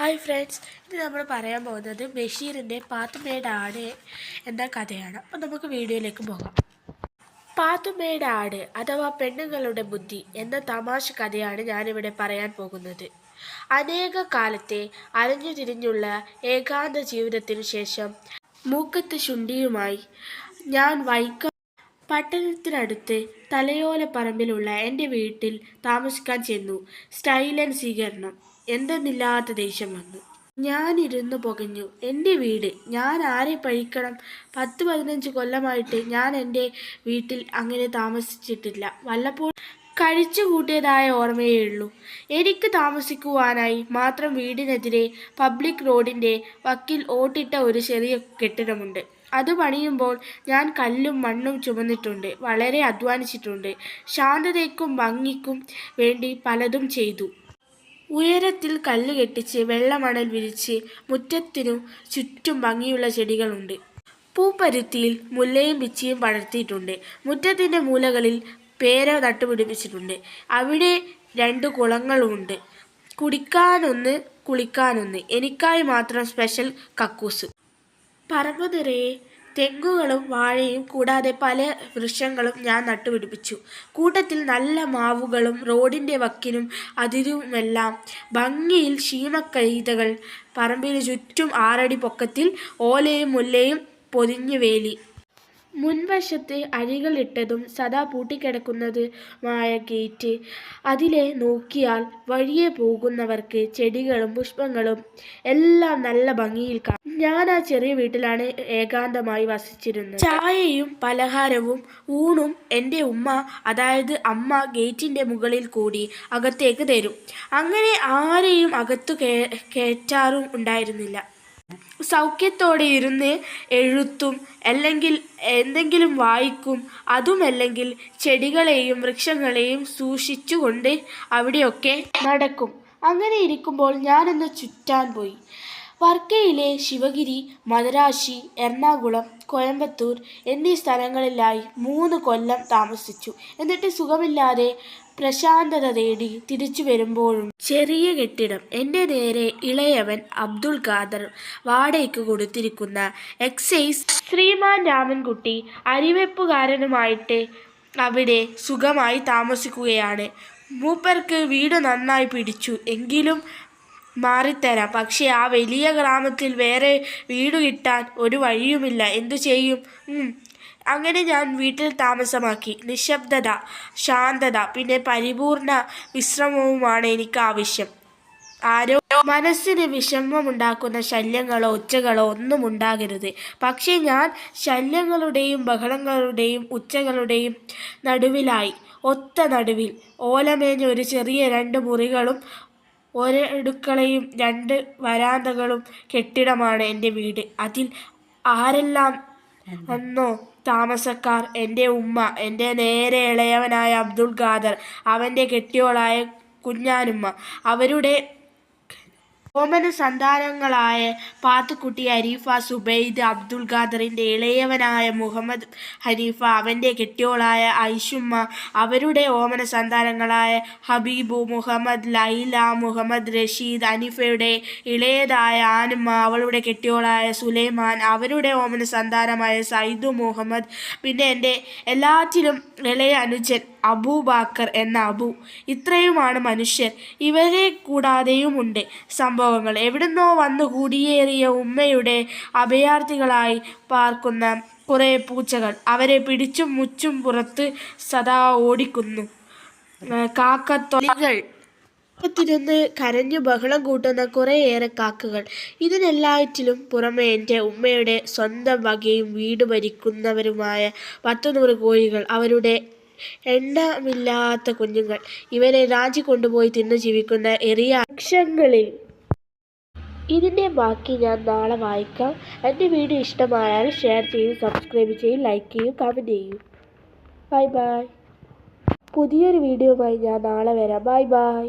Hi friends ഇത് നമ്മൾ പറയാൻ പോകുന്നത് ബഷീറിന്റെ പാത്തുമ്മയുടെ ആട് എന്ന കഥയാണ്. അപ്പം നമുക്ക് വീഡിയോയിലേക്ക് പോകാം. പാത്തുമ്മയുടെ ആട് അഥവാ പെണ്ണുങ്ങളുടെ ബുദ്ധി എന്ന തമാശ കഥയാണ് ഞാനിവിടെ പറയാൻ പോകുന്നത്. അനേക കാലത്തെ അലഞ്ഞു തിരിഞ്ഞുള്ള ഏകാന്ത ജീവിതത്തിനു ശേഷം മൂക്കത്ത് ശുണ്ടിയുമായി ഞാൻ വൈക്കം പട്ടണത്തിനടുത്ത് തലയോലപ്പറമ്പിലുള്ള എന്റെ വീട്ടിൽ താമസിക്കാൻ ചെന്നു. സ്റ്റൈലൻ സ്വീകരണം. എന്തെന്നില്ലാത്ത ദേഷ്യം വന്നു. ഞാനിരുന്നു പുകഞ്ഞു. എന്റെ വീട് ഞാൻ ആരെ പഴിക്കണം? പത്ത് പതിനഞ്ച് കൊല്ലമായിട്ട് ഞാൻ എന്റെ വീട്ടിൽ അങ്ങനെ താമസിച്ചിട്ടില്ല. വല്ലപ്പോൾ കഴിച്ചു കൂട്ടിയതായ ഓർമ്മയേ ഉള്ളൂ. എനിക്ക് താമസിക്കുവാനായി മാത്രം വീടിനെതിരെ പബ്ലിക് റോഡിന്റെ വക്കിൽ ഓട്ടിട്ട ഒരു ചെറിയ കെട്ടിടമുണ്ട്. അത് പണിയുമ്പോൾ ഞാൻ കല്ലും മണ്ണും ചുമന്നിട്ടുണ്ട്. വളരെ അധ്വാനിച്ചിട്ടുണ്ട്. ശാന്തതയ്ക്കും ഭംഗിക്കും വേണ്ടി പലതും ചെയ്തു. ഉയരത്തിൽ കല്ല് കെട്ടിച്ച് വെള്ളമണൽ വിരിച്ച് മുറ്റത്തിനു ചുറ്റും ഭംഗിയുള്ള ചെടികളുണ്ട്. പൂപ്പരുത്തിയിൽ മുല്ലയും പിച്ചിയും വളർത്തിയിട്ടുണ്ട് മുറ്റത്തിന്റെ മൂലകളിൽ പേര നട്ടുപിടിപ്പിച്ചിട്ടുണ്ട് അവിടെ രണ്ട് കുളങ്ങളുമുണ്ട് കുടിക്കാനൊന്ന് കുളിക്കാനൊന്ന്. എനിക്കായി മാത്രം സ്പെഷ്യൽ കക്കൂസ്. പറമ്പ് തെങ്ങുകളും വാഴയും കൂടാതെ പല വൃക്ഷങ്ങളും ഞാൻ നട്ടുപിടിപ്പിച്ചു. കൂട്ടത്തിൽ നല്ല മാവുകളും റോഡിന്റെ വക്കിനും അതിരുമെല്ലാം ഭംഗിയിൽ ശീമക്കൈതകൾ പറമ്പിന് ചുറ്റും ആറടി പൊക്കത്തിൽ ഓലയും മുല്ലയും പൊതിഞ്ഞു വേലി. മുൻവശത്ത് അഴികളിട്ടതും സദാ പൂട്ടിക്കിടക്കുന്നതുമായ ഗേറ്റ് അതിലെ നോക്കിയാൽ വഴിയെ പോകുന്നവർക്ക് ചെടികളും പുഷ്പങ്ങളും എല്ലാം നല്ല ഭംഗിയിൽ കാണും ഞാൻ ആ ചെറിയ വീട്ടിലാണ് ഏകാന്തമായി വസിച്ചിരുന്നത്. ചായയും പലഹാരവും ഊണും എന്റെ ഉമ്മ അതായത് അമ്മ ഗേറ്റിന്റെ മുകളിൽ കൂടി അകത്തേക്ക് തരും. അങ്ങനെ ആരെയും അകത്തു കയറ്റാറും ഉണ്ടായിരുന്നില്ല. സൗഖ്യത്തോടെ ഇരുന്ന് എഴുത്തും അല്ലെങ്കിൽ എന്തെങ്കിലും വായിക്കും അതുമല്ലെങ്കിൽ ചെടികളെയും വൃക്ഷങ്ങളെയും സൂക്ഷിച്ചുകൊണ്ട് അവിടെയൊക്കെ നടക്കും. അങ്ങനെ ഇരിക്കുമ്പോൾ ഞാനൊന്ന് ചുറ്റാൻ പോയി. വർക്കയിലെ ശിവഗിരി മദരാശി എറണാകുളം കോയമ്പത്തൂർ എന്നീ സ്ഥലങ്ങളിലായി മൂന്ന് കൊല്ലം താമസിച്ചു. എന്നിട്ട് സുഖമില്ലാതെ പ്രശാന്തത തേടി തിരിച്ചു വരുമ്പോഴും ചെറിയ കെട്ടിടം എന്റെ നേരെ ഇളയവൻ അബ്ദുൾ ഖാദർ വാടകയ്ക്ക് കൊടുത്തിരിക്കുന്ന എക്സൈസ് ശ്രീമാൻ രാമൻകുട്ടി അരിവെപ്പുകാരനുമായിട്ട് അവിടെ സുഖമായി താമസിക്കുകയാണ്. മൂപ്പർക്ക് വീട് നന്നായി പിടിച്ചു. എങ്കിലും മാറിത്തരാം. പക്ഷേ ആ വലിയ ഗ്രാമത്തിൽ വേറെ വീട് കിട്ടാൻ ഒരു വഴിയുമില്ല. എന്തു ചെയ്യും? അങ്ങനെ ഞാൻ വീട്ടിൽ താമസമാക്കി. നിശബ്ദത ശാന്തത പിന്നെ പരിപൂർണ വിശ്രമവുമാണ് എനിക്ക് ആവശ്യം. ആരോ മനസ്സിന് വിഷമമുണ്ടാക്കുന്ന ശല്യങ്ങളോ ഉച്ചകളോ ഒന്നും ഉണ്ടാകരുത്. പക്ഷേ ഞാൻ ശല്യങ്ങളുടെയും ബഹളങ്ങളുടെയും ഉച്ചകളുടെയും നടുവിലായി. ഒത്ത നടുവിൽ ഓലമേഞ്ഞ ഒരു ചെറിയ രണ്ട് മുറികളും ഒരടുക്കളയും രണ്ട് വരാന്തകളും കെട്ടിടമാണ് എന്റെ വീട്. അതിൽ ആരെല്ലാം എന്നോ താമസക്കാർ എന്റെ ഉമ്മ എന്റെ നേരെ ഇളയവനായ അബ്ദുൾ ഖാദർ അവന്റെ കെട്ടിയോളായ കുഞ്ഞാനുമ്മ. അവരുടെ ഓമന സന്താനങ്ങളായ പാത്തുക്കുട്ടി ഹരീഫ സുബൈദ് അബ്ദുൽ ഖാദറിന്റെ ഇളയവനായ മുഹമ്മദ് ഹരീഫ അവന്റെ കെട്ടിയോളായ ഐഷുമ്മ അവരുടെ ഓമന സന്താനങ്ങളായ ഹബീബു മുഹമ്മദ് ലൈല മുഹമ്മദ് റഷീദ് അനീഫയുടെ ഇളയതായ ആനുമ്മ അവളുടെ കെട്ടിയോളായ സുലൈമാൻ അവരുടെ ഓമന സന്താനമായ സൈദു മുഹമ്മദ് പിന്നെ എന്റെ എല്ലാറ്റിലും ഇളയ അനുജൻ അബൂബാക്കർ എന്ന അബു. ഇത്രയുമാണ് മനുഷ്യർ. ഇവരെ കൂടാതെയുമുണ്ട് സംഭവങ്ങൾ. എവിടുന്നോ വന്നു കൂടിയേറിയ ഉമ്മയുടെ അഭയാർത്ഥികളായി പാർക്കുന്ന കുറേ പൂച്ചകൾ. അവരെ പിടിച്ചും മുച്ചും പുറത്ത് സദാ ഓടിക്കുന്നു. കാക്കത്തൊലികൾ. ത്തിരുന്ന് കരഞ്ഞു ബഹളം കൂട്ടുന്ന കുറേയേറെ കാക്കകൾ. ഇതിനെല്ലാറ്റിലും പുറമെ എന്റെ ഉമ്മയുടെ സ്വന്തം വകയും വീട് ഭരിക്കുന്നവരുമായ പത്തുനൂറ് കോഴികൾ അവരുടെ എണ്ണമില്ലാത്ത കുഞ്ഞുങ്ങൾ. ഇവരെ രാജി കൊണ്ടുപോയി തിന്നു ജീവിക്കുന്ന എറിയ വൃക്ഷങ്ങളിൽ ഇതിന്റെ ബാക്കി ഞാൻ നാളെ വായിക്കാം. എന്റെ വീഡിയോ ഇഷ്ടമായാൽ ഷെയർ ചെയ്യും സബ്സ്ക്രൈബ് ചെയ്യും ലൈക്ക് ചെയ്യും കമന്റ് ചെയ്യും. Bye bye. പുതിയൊരു വീഡിയോയുമായി ഞാൻ നാളെ വരാം. Bye bye.